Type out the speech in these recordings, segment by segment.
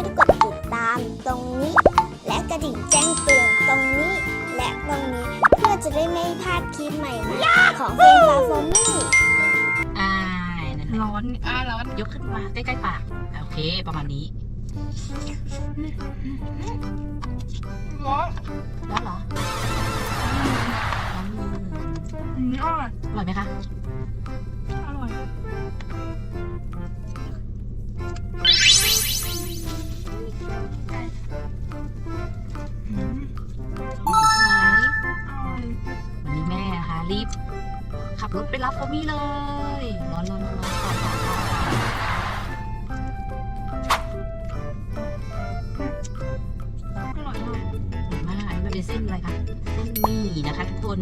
ไม่ได้กดติดตามตรงนี้ และกระดิ่งแจ้งเตือนตรงนี้ และตรงนี้เพื่อจะได้ไม่พลาดคลิปใหม่ๆของเพลงฟาโฟมี่อ่านะร้อนอ่าร้อนยกขึ้นมาใกล้ๆปากโอเค ประมาณนี้ร้อนร้อนเหรอร้อนมืออร่อยไหมคะ รีบขับรถไปรับโฟมี่เลยร้อนร้อนร้อนร้อนต่อต่อต่ออร่อยมากสวยมากอันนี้มันเป็นเส้นอะไรคะเส้นหมี่นะคะทุกคน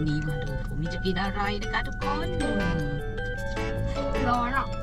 วันนี้มาดูผมมีจะกินอะไรนะคะทุกคนร้อนอะ